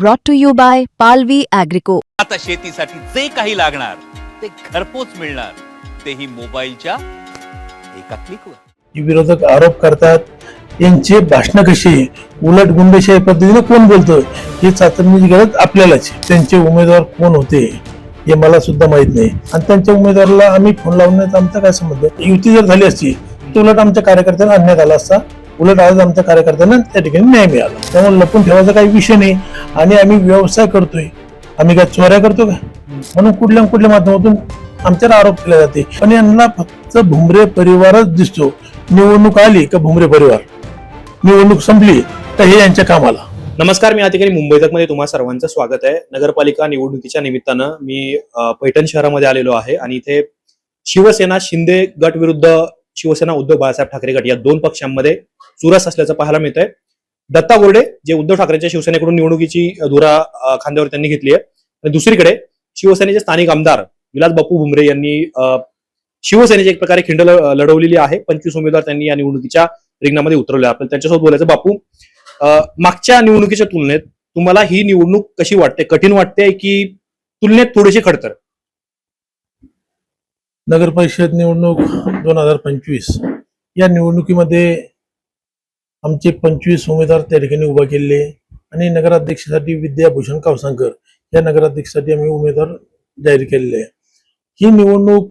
brought to you by Palvi Agrico. आता शेतीसाठी जे काही लागणार ते घरपोच मिळणार तेही मोबाईलच्या एका क्लिकवर जे विरोधक आरोप करतात यांचे भाषण कशी उलट गुंडशाही पद्धतीने कोण बोलतं हे चाचणीची गरज आपल्यालाच. त्यांचे उमेदवार कोण होते हे मला सुद्धा माहीत नाही आणि त्यांच्या उमेदवाराला आम्ही फोन लावण्याचा आमचा काय संबंध युती जर झाली असती तर उलट आमच्या कार्यकर्त्यांना अन्याय झाला असता उलट आज आमच्या कार्यकर्त्यांना त्या ठिकाणी न्याय मिळाला. त्यामुळे लपून ठेवायचा काही विषय नाही. आणि आम्ही व्यवसाय करतोय. आम्ही काय चोऱ्या करतो का? म्हणून कुठल्या कुठल्या माध्यमातून आमच्यावर आरोप केला जाते. पण यांना फक्त भुमरे परिवारच दिसतो. निवडणूक आली का भुमरे परिवार? निवडणूक संपली तर हे यांच्या कामाला. नमस्कार मी या ठिकाणी तकमध्ये तुम्हाला सर्वांचं स्वागत आहे. नगरपालिका निवडणुकीच्या निमित्तानं मी पैठण शहरामध्ये आलेलो आहे आणि इथे शिवसेना शिंदे गट विरुद्ध शिवसेना उद्धव बाळासाहेब ठाकरे गट या दोन पक्षांमध्ये चुरस असल्याचं पाहायला मिळतंय. दत्ता गोरडे जे उद्धव ठाकरेंच्या शिवसेनेकडून निवडणुकीची धुरा खांद्यावर त्यांनी घेतली आहे. आणि दुसरीकडे शिवसेनेचे स्थानिक आमदार विलास बापू भुमरे यांनी शिवसेनेची एक प्रकारे खिंड लढवलेली आहे. पंचवीस उमेदवार त्यांनी या निवडणुकीच्या रिंगणामध्ये उतरवले आपण त्यांच्यासोबत बोलायचं बापू मागच्या निवडणुकीच्या तुलनेत तुम्हाला ही निवडणूक कशी वाटते? कठीण वाटते की तुलनेत थोडीशी खडतर? नगर परिषद निवडणूक दोन हजार पंचवीस या निवडणुकीमध्ये आमचे पंचवीस उमेदवार त्या ठिकाणी उभा केलेले आणि नगराध्यक्षासाठी विद्याभूषण कावसांकर या नगराध्यक्षासाठी आम्ही उमेदवार जाहीर केलेले आहे. ही निवडणूक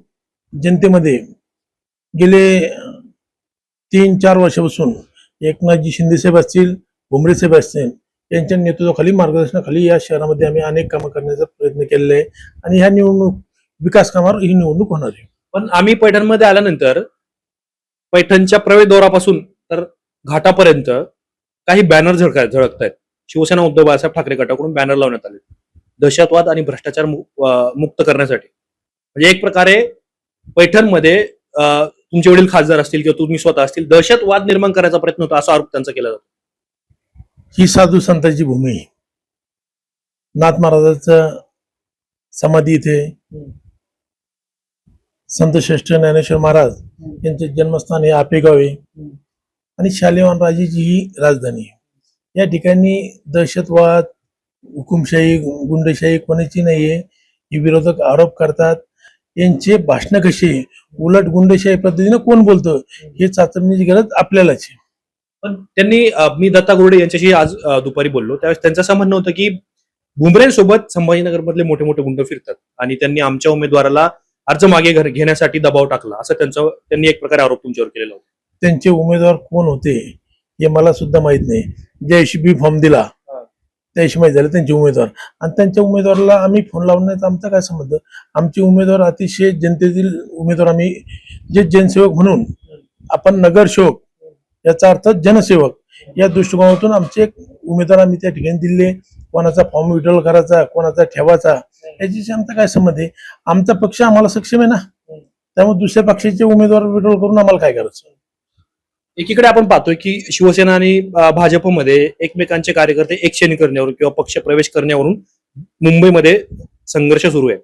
जनतेमध्ये गेले तीन चार वर्षापासून एकनाथजी शिंदेसाहेब असतील भुमरे साहेब असतील यांच्या नेतृत्वाखाली मार्गदर्शनाखाली या शहरामध्ये आम्ही अनेक कामं करण्याचा प्रयत्न केलेला आहे. आणि ह्या निवडणूक विकास कामावर ही निवडणूक होणार आहे. पण आम्ही पैठणमध्ये आल्यानंतर पैठणच्या प्रवेशद्वारापासून घाटापर्यंत काही बॅनर झळका झळकत आहेत शिवसेना उद्धव बाळासाहेब ठाकरे गटाकडून बॅनर लावण्यात आले दहशतवाद आणि भ्रष्टाचार मुक्त करण्यासाठी. म्हणजे एक प्रकारे पैठणमध्ये तुमचे वडील खासदार असतील किंवा तुम्ही स्वतः असतील दहशतवाद निर्माण करायचा प्रयत्न होता असा आरोप त्यांचा केला जातो. ही साधू संतांची भूमी. नाथ महाराजांचं समाधी इथे. संत श्रेष्ठ ज्ञानेश्वर महाराज यांचे जन्मस्थान हे आपेगाव आहे. आणि शालिवान राजेची ही राजधानी आहे. या ठिकाणी दहशतवाद हुकुमशाही गुंडशाही कोणाची नाहीये हे विरोधक आरोप करतात. यांचे भाषण कशी उलट गुंडशाही पद्धतीने कोण बोलतं? हे चाचणीची गरज आपल्यालाच आहे. पण त्यांनी मी दत्ता गुर्डे यांच्याशी आज दुपारी बोललो. त्यावेळेस त्यांचं असं म्हणणं होतं की भुमरेंसोबत संभाजीनगरमधले मोठे मोठे गुंड फिरतात आणि त्यांनी आमच्या उमेदवाराला अर्ज मागे घर- घेण्यासाठी दबाव टाकला. असं त्यांचा त्यांनी एक प्रकारे आरोप तुमच्यावर केलेला होता. त्यांचे उमेदवार कोण होते हे मला सुद्धा माहीत नाही. ज्या दिवशी बी फॉर्म दिला. त्या दिवशी माहीत झाले त्यांचे उमेदवार. आणि त्यांच्या उमेदवाराला आम्ही फोन लावण्याचा आमचा काय संबंध? आमचे उमेदवार अतिशय जनतेतील उमेदवार आम्ही जे जनसेवक म्हणून आपण नगरसेवक याचा अर्थ जनसेवक या दृष्टिकोनातून आमचे उमेदवार आम्ही त्या ठिकाणी दिले. कोणाचा फॉर्म विड्रॉल करायचा कोणाचा ठेवायचा याच्याशी आमचा काय संबंध आहे? आमचा पक्ष आम्हाला सक्षम आहे ना? त्यामुळे दुसऱ्या पक्षाचे उमेदवार विड्रॉल करून आम्हाला काय करायचं? एकीकडे आपण पाहतोय की शिवसेना आणि भाजपमध्ये एकमेकांचे कार्यकर्ते एकशेणी करण्यावरून किंवा पक्ष प्रवेश करण्यावरून मुंबईमध्ये संघर्ष सुरू आहे.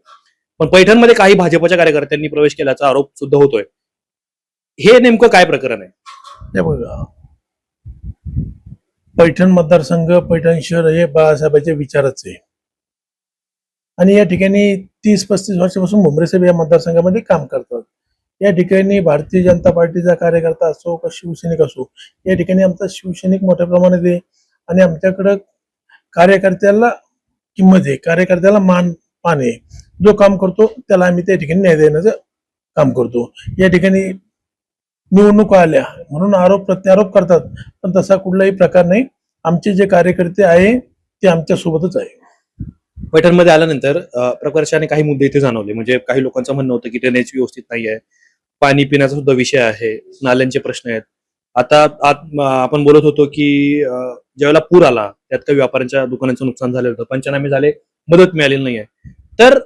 पण पैठणमध्ये काही भाजपच्या कार्यकर्त्यांनी प्रवेश केल्याचा आरोप सुद्धा होतोय. हे नेमकं काय प्रकरण आहे? पैठण मतदारसंघ पैठण शहर हे बाळासाहेबांचे विचारच आहे. आणि या ठिकाणी तीस पस्तीस वर्षापासून भुमरे साहेब या मतदारसंघामध्ये काम करतात. या ठिकाणी भारतीय जनता पार्टीचा कार्यकर्ता असो का शिवसैनिक असो या ठिकाणी आमचा शिवसैनिक मोठ्या प्रमाणात आहे. आणि आमच्याकडं कार्यकर्त्याला किंमत आहे कार्यकर्त्याला मान मान आहे. जो काम करतो त्याला आम्ही त्या ठिकाणी न्याय देण्याचं काम करतो. या ठिकाणी निवडणुका आल्या म्हणून आरोप प्रत्यारोप करतात पण तसा कुठलाही प्रकार नाही. आमचे जे कार्यकर्ते आहे ते आमच्या सोबतच आहे. पैठणमध्ये आल्यानंतर प्रकर्षाने काही मुद्दे इथे जाणवले. म्हणजे काही लोकांचं म्हणणं होतं की ड्रेनेज व्यवस्थित नाही आहे पाणी पिण्याचा सुद्धा विषय आहे नाल्यांचे प्रश्न आहेत. आता आत आपण बोलत होतो की ज्यावेळेला पूर आला त्यात काही व्यापाऱ्यांच्या दुकानांचं नुकसान झालं होतं पंचनामे झाले मदत मिळालेली नाही आहे तर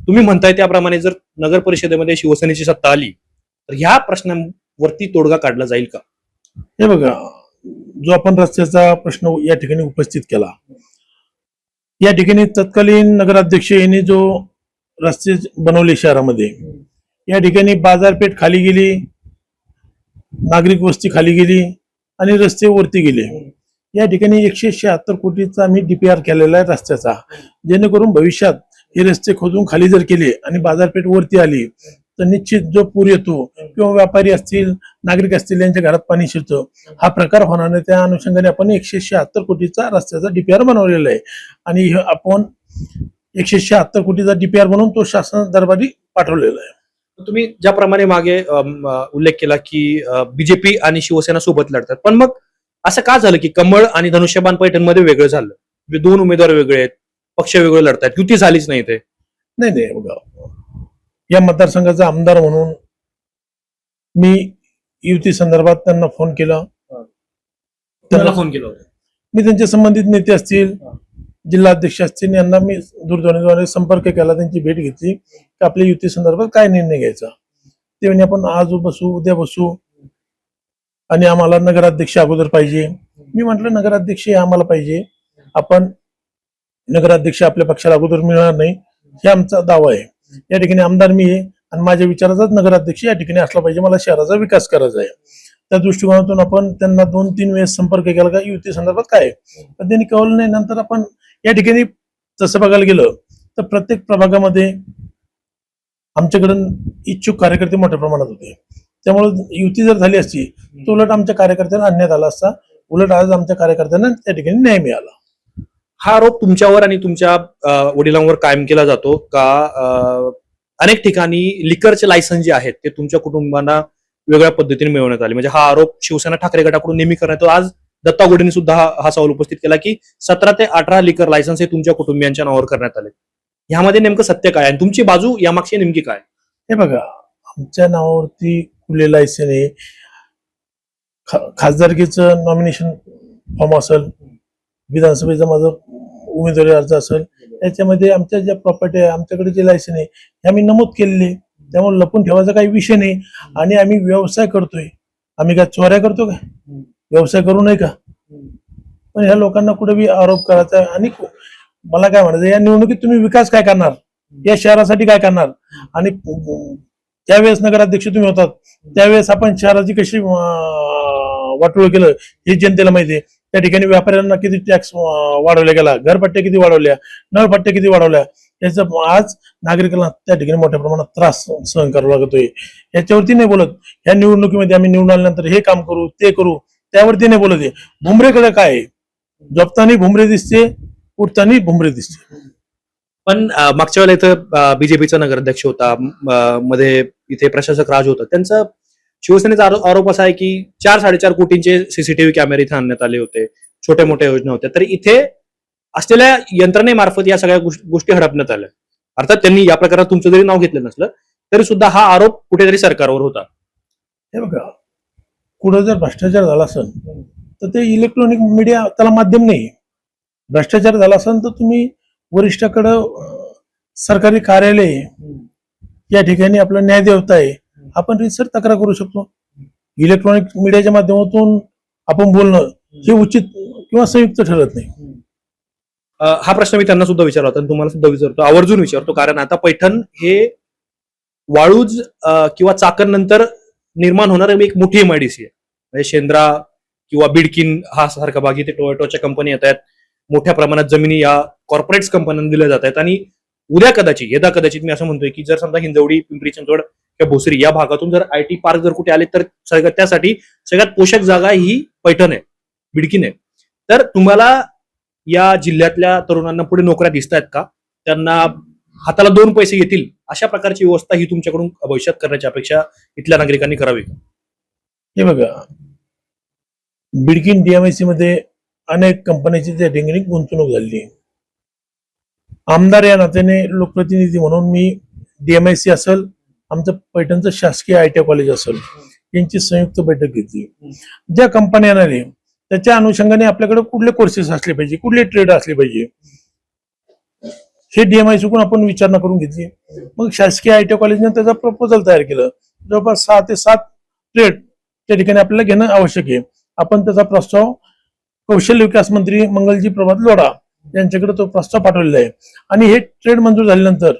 तुम्ही म्हणताय त्याप्रमाणे जर नगर परिषदेमध्ये शिवसेनेची सत्ता आली तर ह्या प्रश्नांवरती तोडगा काढला जाईल का? हे बघा जो आपण रस्त्याचा प्रश्न या ठिकाणी उपस्थित केला या ठिकाणी तत्कालीन नगराध्यक्ष यांनी जो रस्ते बनवले शहरामध्ये या ठिकाणी बाजारपेठ खाली गेली नागरिक वस्ती खाली गेली आणि रस्ते वरती गेले. या ठिकाणी एकशे शहात्तर कोटीचा आम्ही डीपीआर केलेला आहे रस्त्याचा. जेणेकरून भविष्यात हे रस्ते खोदून खाली जर केले आणि बाजारपेठ वरती आली तर निश्चित जो पूर येतो किंवा व्यापारी असतील नागरिक असतील यांच्या घरात पाणी शिरतं. हा प्रकार होणार नाही. त्या अनुषंगाने आपण एकशे शहात्तर कोटीचा रस्त्याचा डीपीआर बनवलेला आहे. आणि आपण एकशे शहात्तर कोटीचा डीपीआर बनवून तो शासन दरबारी पाठवलेला आहे. तुम्ही ज्याप्रमाणे मागे उल्लेख केला की बीजेपी आणि शिवसेना सोबत लढतात. पण मग असं का झालं की कमळ आणि धनुष्यबाण पैठणमध्ये वेगळं झालं? म्हणजे दोन उमेदवार वेगळे आहेत पक्ष वेगळे लढतात युती झालीच नाही ते नाही नाही बघा. या मतदारसंघाचा आमदार म्हणून मी युती संदर्भात त्यांना फोन केला. त्यांना फोन केला मी त्यांचे संबंधित नेते असतील. जिल्हा अध्यक्ष असतील यांना मी दूरध्वनीद्वारे संपर्क केला त्यांची भेट घेतली. की आपल्या युती संदर्भात काय निर्णय घ्यायचा? ते म्हणजे आपण आज बसू उद्या बसू. आणि आम्हाला नगराध्यक्ष अगोदर पाहिजे. मी म्हटलं नगराध्यक्ष हे आम्हाला पाहिजे. आपण नगराध्यक्ष आपल्या पक्षाला अगोदर मिळणार नाही हे आमचा दावा आहे. या ठिकाणी आमदार मी आहे आणि माझ्या विचाराचाच नगराध्यक्ष या ठिकाणी असला पाहिजे. मला शहराचा विकास करायचा आहे. त्या दृष्टिकोनातून आपण त्यांना दोन तीन वेळेस संपर्क केला का युती संदर्भात काय आहे? पण त्यांनी कळलं नाही. नंतर आपण या ठिकाणी तसं बघायला गेलं तर प्रत्येक प्रभागामध्ये आमच्याकडून इच्छुक कार्यकर्ते मोठ्या प्रमाणात होते. त्यामुळे युती जर झाली असती तर उलट आमच्या कार्यकर्त्यांना अन्याय झाला असता उलट आज आमच्या कार्यकर्त्यांना त्या ठिकाणी न्याय मिळाला. हा आरोप तुमच्यावर आणि तुमच्या वडिलांवर कायम केला जातो का? अनेक ठिकाणी लिकरचे लायसन्स जे आहेत ते तुमच्या कुटुंबांना वेगळ्या पद्धतीने मिळवण्यात आले. म्हणजे हा आरोप शिवसेना ठाकरे गटाकडून नेहमी करण्यात आज दत्ता गोडेंनी सुद्धा हा हा सवाल उपस्थित केला की सतरा ते अठरा लिकर लायसन्स हे तुमच्या कुटुंबियांच्या नावावर करण्यात आले. ह्यामध्ये नेमकं सत्य काय? आणि तुमची बाजू यामागची नेमकी काय? हे बघा आमच्या नावावरती खुले लायसन आहे? खा- खासदारकीचं नॉमिनेशन फॉर्म असेल विधानसभेचा माझं उमेदवारी अर्ज असेल त्याच्यामध्ये आमच्या ज्या प्रॉपर्टी आहे आमच्याकडे जे लायसन आहे हे आम्ही नमूद केलेले त्यामुळे लपून ठेवायचा काही विषय नाही. आणि आम्ही व्यवसाय करतोय. आम्ही काय चोऱ्या करतो का व्यवसाय करू नये का? पण ह्या लोकांना कुठे बी आरोप करायचा आणि मला काय म्हणायचं या निवडणुकीत तुम्ही विकास काय करणार? या शहरासाठी काय करणार? आणि त्यावेळेस नगराध्यक्ष तुम्ही होतात त्यावेळेस आपण शहराची कशी वाटोळ केलं हे जनतेला माहिती आहे. त्या ठिकाणी व्यापाऱ्यांना किती टॅक्स वाढवल्या गेला घरपट्ट्या किती वाढवल्या नळपट्ट्या किती वाढवल्या याचा आज नागरिकांना त्या ठिकाणी मोठ्या प्रमाणात त्रास सहन करावा लागतोय. याच्यावरती नाही बोलत. ह्या निवडणुकीमध्ये आम्ही निवडून आल्यानंतर हे काम करू ते करू त्यावरती नाही बोलत आहे. भुमरेकडे काय आहे? झोपताना भुमरे दिसते उठताना भुमरे दिसते. पण अ, मागच्या वेळेला इथं बीजेपीचा नगराध्यक्ष होता अ, मध्ये इथे प्रशासक राज होता. त्यांचा शिवसेनेचा आरो- आरोप असा आहे की चार साडेचार कोटींचे सीसीटीव्ही कॅमेरे इथे आणण्यात आले होते. छोट्या मोठ्या योजना होत्या. तर इथे असलेल्या यंत्रणेमार्फत या सगळ्या गोष्ट- गोष्टी हडपण्यात आल्या. अर्थात त्यांनी या प्रकारात तुमचं जरी नाव घेतलं नसलं तरी सुद्धा हा आरोप कुठेतरी सरकारवर होता. हे बघा कुठं जर भ्रष्टाचार झाला असेल तर ते इलेक्ट्रॉनिक मीडिया त्याला माध्यम नाही भ्रष्टाचार झाला असेल तर तुम्ही वरिष्ठाकडं सरकारी कार्यालय या ठिकाणी आपलं न्याय देवता आहे आपण रिसर तक्रार करू शकतो. इलेक्ट्रॉनिक मीडियाच्या माध्यमातून आपण बोलणं हे उचित किंवा संयुक्त ठरत नाही. हा प्रश्न मी त्यांना सुद्धा विचारला होता आणि तुम्हाला सुद्धा विचारतो. आवर्जून विचारतो कारण आता पैठण हे वाळूज किंवा चाकण नंतर निर्माण होणारी एक मोठी एमआयडीसी आहे. म्हणजे शेंद्रा किंवा बिडकिन हा सारखा भाग इथे टोयोटोच्या कंपनी येत आहेत. मोठ्या प्रमाणात जमिनी या कॉर्पोरेट कंपन्यांना दिल्या जात आहेत. आणि उद्या कदाचित यदा कदाचित मी असं म्हणतोय की जर समजा हिंजवडी पिंपरी चिंचवड किंवा भोसरी या भागातून जर आय टी पार्क जर कुठे आले तर सगळ्यात त्यासाठी सगळ्यात पोषक जागा ही पैठण आहे बिडकिन आहे. तर तुम्हाला या जिल्ह्यातल्या तरुणांना पुढे नोकऱ्या दिसत आहेत का? त्यांना हाताला दोन पैसे येतील अशा प्रकारची व्यवस्था ही तुमच्याकडून भविष्यात करण्याची अपेक्षा इथल्या नागरिकांनी करावी का? हे बघा. बिडकिन डीएमआयसी मध्ये अनेक कंपन्यांची त्या ठिकाणी गुंतवणूक झालेली आमदार या नात्याने लोकप्रतिनिधी म्हणून मी डीएमआयसी असेल आमचं पैठणचं शासकीय आय टी कॉलेज असेल यांची संयुक्त बैठक घेतली. ज्या कंपन्या येणार आहे त्याच्या अनुषंगाने आपल्याकडे कुठले कोर्सेस असले पाहिजे कुठले ट्रेड असले पाहिजे हे डीएमआय चुकून आपण विचारणा करून घेतली. मग शासकीय आय टी कॉलेजने त्याचा प्रपोजल तयार केलं. जवळपास सहा ते सात ट्रेड त्या ठिकाणी आपल्याला घेणं आवश्यक आहे. आपण त्याचा प्रस्ताव कौशल्य विकास मंत्री मंगलजी प्रभात लोढा यांच्याकडे तो प्रस्ताव पाठवलेला आहे. आणि हे ट्रेड मंजूर झाल्यानंतर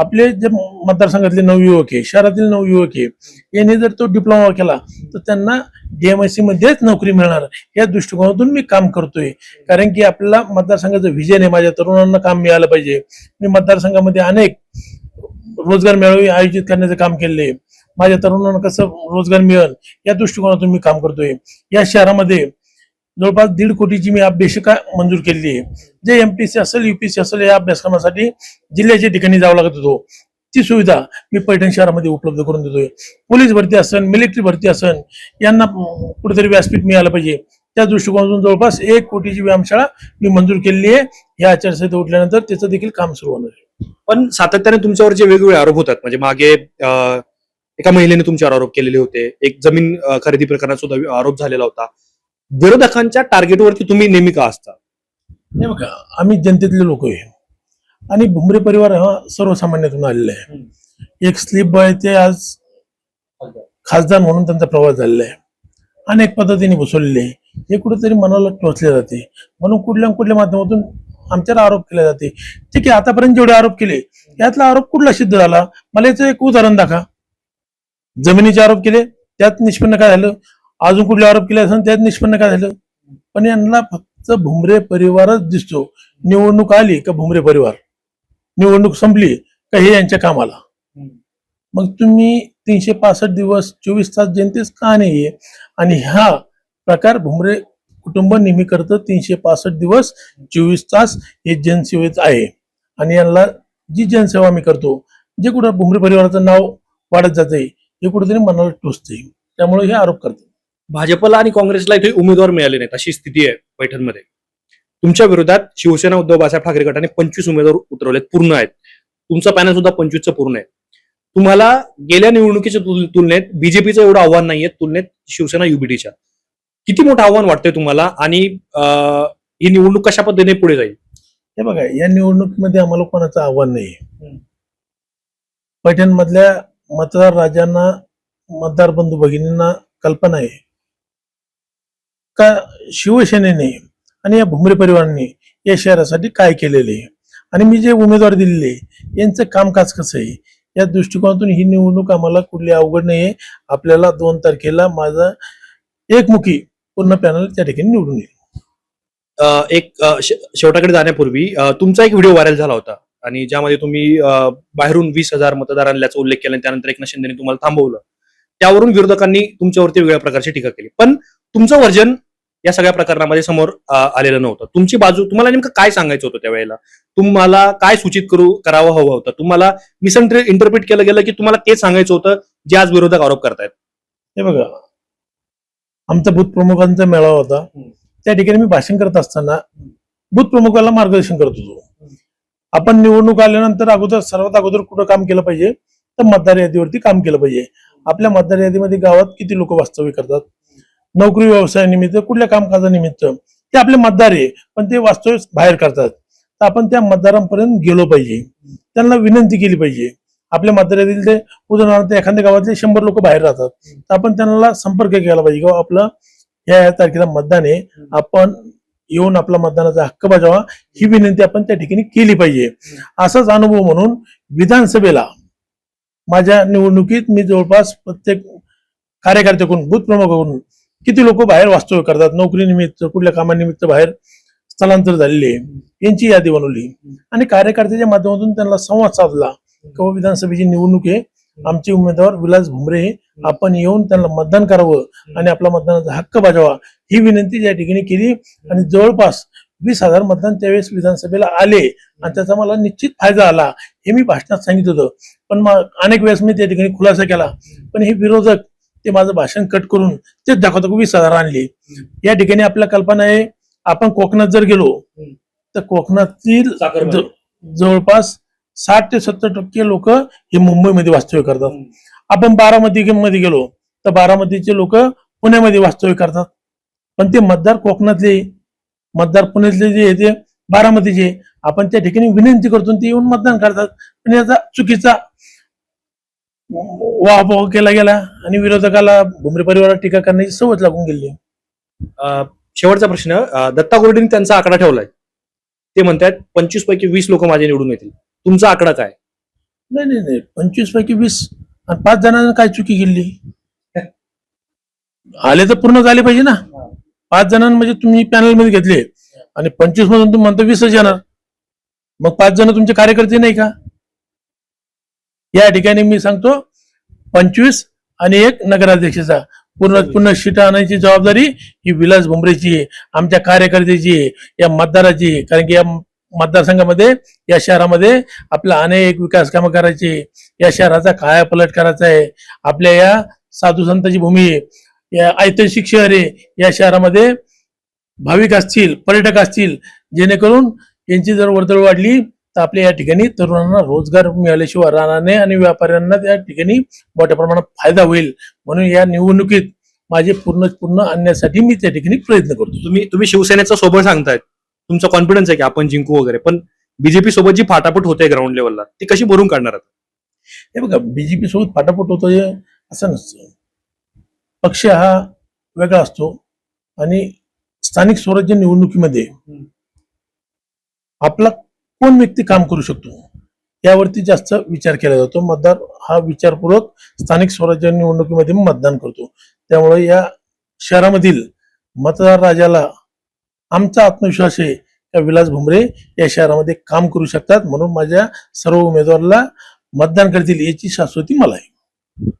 आपले जे मतदारसंघातले नवयुवक आहे शहरातील नवयुवक आहे यांनी जर तो डिप्लोमा केला तर त्यांना डीएमआयसी मध्येच नोकरी मिळणार. या दृष्टिकोनातून मी काम करतोय. कारण की आपल्याला मतदारसंघाचं विजय आहे. माझ्या तरुणांना काम मिळालं पाहिजे. मी मतदारसंघामध्ये अनेक रोजगार मेळावे आयोजित करण्याचं काम केले माझ्या तरुणांना कसं रोजगार मिळेल या दृष्टिकोनातून मी काम करतोय. या शहरामध्ये जवळपास दीड कोटीची मी अभ्यासिका मंजूर केलेली आहे. जे एमपीसी असेल युपीसी असेल या अभ्यासक्रमासाठी जिल्ह्याच्या ठिकाणी जावं लागत होतो. ती सुविधा मी पैठण शहरामध्ये उपलब्ध करून देतोय. पोलीस भरती असन मिलिटरी भरती असन यांना कुठेतरी व्यासपीठ मिळालं पाहिजे. त्या दृष्टिकोनातून जवळपास एक कोटीची व्यायामशाळा मी मंजूर केलेली आहे. या आचारसंहिता उठल्यानंतर त्याचं देखील काम सुरू होणार आहे. पण सातत्याने तुमच्यावर जे वेगवेगळे आरोप होतात म्हणजे मागे अं, एका महिलेने तुमच्यावर आरोप केलेले होते. एक जमीन खरेदी प्रकरणात सुद्धा आरोप झालेला होता. विरोधकांच्या टार्गेटवरती तुम्ही नेहमी का असता? बघा आम्ही जनतेतले लोक आहे. आणि भुमरे परिवार हा सर्वसामान्यातून आलेला आहे. एक स्लीप बॉय ते आज खासदार म्हणून त्यांचा प्रवास झालेला आहे. अनेक पद्धतीने बसवलेले आहे. हे कुठेतरी मनाला टोचले जाते. म्हणून कुठल्या कुठल्या माध्यमातून आमच्यावर आरोप केले जाते. ठीक आहे आतापर्यंत जेवढे आरोप केले यातला आरोप कुठला सिद्ध झाला? मला याचं एक उदाहरण दाखवा. जमिनीचे आरोप केले त्यात निष्पन्न काय झालं? अजून कुठले आरोप केले असेल त्यात निष्पन्न काय झालं? पण यांना फक्त भुमरे परिवारच दिसतो. निवडणूक आली का भुमरे परिवार? निवडणूक संपली का हे यांच्या कामाला? मग तुम्ही तीनशे पासष्ट दिवस चोवीस तास जनतेच का नाहीये? आणि हा प्रकार भुमरे कुटुंब नेहमी करतं तीनशे पासष्ट दिवस चोवीस तास हे जनसेवेच आहे. आणि यांना जी जनसेवा मी करतो जे कुठं भुमरे परिवाराचं नाव वाढत जाते हे कुठेतरी मनाला टोचते त्यामुळे हे आरोप करते भाजपला आणि काँग्रेसला इथे उमेदवार मिळाले नाहीत अशी स्थिती आहे पैठणमध्ये. तुमच्या विरोधात शिवसेना उद्धव बाळासाहेब ठाकरे गटाने पंचवीस उमेदवार उतरवलेत पूर्ण आहेत. तुमचं पॅनल सुद्धा पंचवीसचं पूर्ण आहे. तुम्हाला गेल्या निवडणुकीच्या तुल- तुलनेत बीजेपीचं एवढं आव्हान नाहीये तुलनेत शिवसेना युबीटीच्या किती मोठं आव्हान वाटतंय तुम्हाला आणि ही निवडणूक कशा पद्धतीने पुढे जाईल? हे बघा या निवडणुकीमध्ये आम्हाला कोणाचं आव्हान नाही हम्म. मतदार राजांना मतदार बंधू भगिनींना कल्पना आहे का शिवसेनेने आणि या भुमरे परिवाराने या शहरासाठी काय केलेले? आहे आणि मी जे उमेदवार दिलेले यांचं कामकाज कसं आहे? या दृष्टिकोनातून ही निवडणूक आम्हाला कुठली अवघड नाही आहे आपल्याला दोन तारखेला माझा एकमुखी पूर्ण पॅनल त्या ठिकाणी निवडून येईल. अं, एक शेवटाकडे जाण्यापूर्वी तुमचा एक व्हिडिओ व्हायरल झाला होता. आणि ज्यामध्ये तुम्ही बाहेरून वीस हजार मतदार आणल्याचा उल्लेख केला आणि त्यानंतर एकनाथ शिंदेने तुम्हाला थांबवलं. त्यावरून विरोधकांनी तुमच्यावरती वेगळ्या प्रकारची टीका केली. पण तुमचं वर्जन या सगळ्या प्रकरणामध्ये समोर आलेलं नव्हतं. तुमची बाजू तुम्हाला नेमकं काय सांगायचं होतं त्यावेळेला? तुम्हाला काय सूचित करू करावं हवं होतं? तुम्हाला मिस इंटरप्रिट केलं गेलं की तुम्हाला तेच सांगायचं होतं जे आज विरोधक आरोप करतायत? हे बघा आमचा बूथ प्रमुखांचा मेळावा होता. त्या ठिकाणी मी भाषण करत असताना बूथ प्रमुखाला मार्गदर्शन करत होतो. आपण निवडणूक आल्यानंतर अगोदर सर्वात अगोदर कुठं काम केलं पाहिजे? तर मतदार यादीवरती काम केलं पाहिजे. आपल्या मतदार यादीमध्ये गावात किती लोक वास्तव्य करतात? नोकरी व्यवसायानिमित्त कुठल्या कामकाजानिमित्त ते आपले मतदार आहे पण ते वास्तव्य बाहेर करतात. तर आपण त्या मतदारांपर्यंत गेलो पाहिजे. त्यांना विनंती केली पाहिजे. आपल्या मतदार यादीतील ते उदाहरणार्थ एखाद्या गावातले शंभर लोक बाहेर राहतात. तर आपण त्यांना संपर्क केला पाहिजे किंवा आपलं या या तारखेला मतदान आहे. आपण येऊन आपला मतदानाचा हक्क बजावा ही विनंती आपण त्या ठिकाणी केली पाहिजे. असाच अनुभव म्हणून विधानसभेला माझ्या निवडणुकीत मी जवळपास प्रत्येक कार्यकर्त्याकडून बूथ प्रमुखाकडून किती लोक बाहेर वास्तव्य करतात नोकरीनिमित्त कुठल्या कामानिमित्त बाहेर स्थलांतर झालेले यांची यादी बनवली. आणि कार्यकर्त्याच्या माध्यमातून त्यांना संवाद साधला. किंवा विधानसभेची निवडणूक आहे आमचे उमेदवार विलास भुमरे हे. आपण येऊन त्यांना मतदान करावं आणि आपला मतदानाचा हक्क बजावा ही विनंती या ठिकाणी केली. आणि जवळपास वीस हजार मतदान त्यावेळेस विधानसभेला आले आणि त्याचा मला निश्चित फायदा आला हे मी भाषणात सांगितलं होतं. पण मग अनेक वेळेस मी त्या ठिकाणी खुलासा केला. पण हे विरोधक ते माझं भाषण कट करून तेच दाखवतो की वीस हजार आणले. या ठिकाणी आपल्या कल्पना आहे आपण कोकणात जर गेलो तर कोकणातील जवळपास साठ ते सत्तर टक्के लोक हे मुंबईमध्ये वास्तव्य करतात. आपण बारामती मध्ये गेलो तर बारामतीचे लोक पुण्यामध्ये वास्तव्य करतात. पण ते मतदार कोकणातले मतदार पुण्यातले जे ते बारामतीचे आपण त्या ठिकाणी विनंती करतो ते येऊन मतदान करतात. पण याचा चुकीचा वाहवाह केला गेला आणि विरोधकाला भुमरे परिवाराला टीका करण्याची सवय लागून गेली. अं, शेवटचा प्रश्न दत्ता गोर्डीने त्यांचा आकडा ठेवलाय. ते म्हणतात पंचवीस पैकी वीस लोक माझे निवडून येतील. तुमचा आकडा काय? नाही नाही नाही. पंचवीस पैकी वीस. आणि पाच जणांना काय चुकी केली? आले तर पूर्ण झाले पाहिजे ना. पाच जणांना म्हणजे तुम्ही पॅनलमध्ये घेतले. आणि पंचवीस मधून तुम्ही म्हणता वीसच येणार. मग पाच जण तुमचे कार्यकर्ते नाही का? या ठिकाणी मी सांगतो पंचवीस आणि एक नगराध्यक्षाचा. पूर्ण पूर्ण शीट आणायची जबाबदारी ही विलास भुमरेची आहे. आमच्या कार्यकर्त्याची आहे या मतदाराची आहे. कारण की या मतदारसंघामध्ये या शहरामध्ये आपला अनेक विकास कामं करायची या शहराचा कायापलट करायचा आहे. आपल्या या साधू संतांची भूमी या ऐतिहासिक शहर आहे या शहरामध्ये भाविक असतील पर्यटक असतील जेणेकरून यांची जर वर्दळ वाढली तर आपल्या या ठिकाणी तरुणांना रोजगार मिळाल्याशिवाय राहणार नाही आणि व्यापाऱ्यांना त्या ठिकाणी मोठ्या प्रमाणात फायदा होईल. म्हणून या निवडणुकीत माझे पूर्ण पूर्ण आणण्यासाठी मी त्या ठिकाणी प्रयत्न करतो. तुम्ही तुम्ही शिवसेनेचा सोबत सांगतायत. तुमचा कॉन्फिडन्स आहे की आपण जिंकू वगैरे. पण बीजेपी सोबत जी फाटाफट होते ग्राउंड लेवलला ती कशी भरून काढणार हे बघा बीजेपी सोबत फाटाफट होतोय असं नसतं. पक्ष हा वेगळा असतो आणि स्थानिक स्वराज्य निवडणुकीमध्ये आपला कोण व्यक्ती काम करू शकतो यावरती जास्त विचार केला जातो. मतदार हा विचारपूर्वक स्थानिक स्वराज्य निवडणुकीमध्ये मतदान करतो. त्यामुळे या शहरामधील मतदार राजाला आमचा आत्मविश्वास आहे का विलास भुमरे या शहरामध्ये काम करू शकतात? म्हणून माझ्या सर्व उमेदवाराला मतदान करतील याची शाश्वती मला आहे.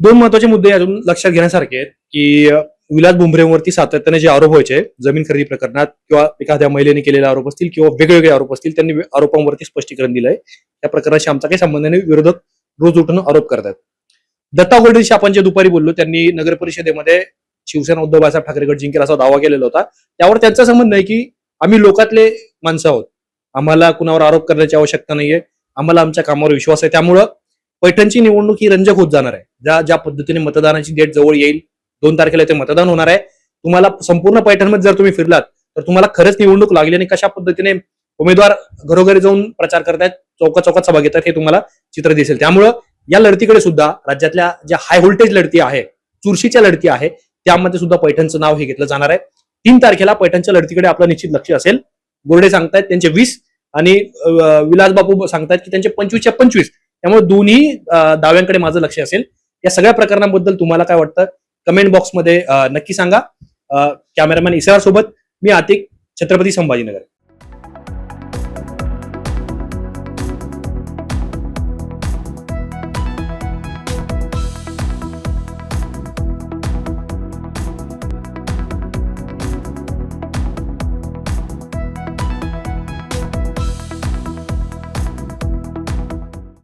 दोन महत्त्वाचे मुद्दे अजून लक्षात घेण्यासारखे आहेत की विलास भुमरेवरती सातत्याने जे आरोप व्हायचे जमीन खरेदी प्रकरणात किंवा एखाद्या महिलेने केलेले आरोप असतील किंवा वेगवेगळे आरोप असतील त्यांनी आरोपांवरती स्पष्टीकरण दिलंय. या प्रकरणाशी आमचा काही संबंध नाही. विरोधक रोज उठून आरोप करतात. दत्ता गोल्डेशी आपण जे दुपारी बोललो त्यांनी नगर परिषदेमध्ये शिवसेना उद्धव बाळासाहेब ठाकरे गट जिंकेल असा दावा केलेला होता. त्यावर त्यांचा संबंध आहे की आम्ही लोकातले माणसं आहोत. आम्हाला कुणावर आरोप करण्याची आवश्यकता नाहीये. आम्हाला आमच्या कामावर विश्वास आहे. त्यामुळं पैठणची निवडणूक ही रंजक होत जाणार आहे. ज्या ज्या पद्धतीने मतदानाची डेट जवळ येईल दोन तारखेला ते मतदान होणार आहे. तुम्हाला संपूर्ण पैठणमध्ये जर तुम्ही फिरलात तर तुम्हाला खरंच निवडणूक लागली आणि कशा पद्धतीने उमेदवार घरोघरी जाऊन प्रचार करतायत चौका चौकात सभा घेतात हे तुम्हाला चित्र दिसेल. त्यामुळं या लढतीकडे सुद्धा राज्यातल्या ज्या हाय व्होल्टेज लढती आहे चुरशीच्या लढती आहे त्यामध्ये सुद्धा पैठणचं नाव हे घेतलं जाणार आहे. तीन तारखेला पैठणच्या लढतीकडे आपलं निश्चित लक्ष असेल. गोरडे सांगतायत त्यांचे वीस आणि अं, विलास बापू सांगतायत की त्यांचे पंचवीसच्या पंचवीस. त्यामुळे दोन्ही दाव्यांकडे माझं लक्ष असेल. या सगळ्या प्रकरणाबद्दल तुम्हाला काय वाटतं? कमेंट बॉक्समध्ये नक्की सांगा. कॅमेरामॅन इसार सोबत मी आतिक छत्रपती संभाजीनगर.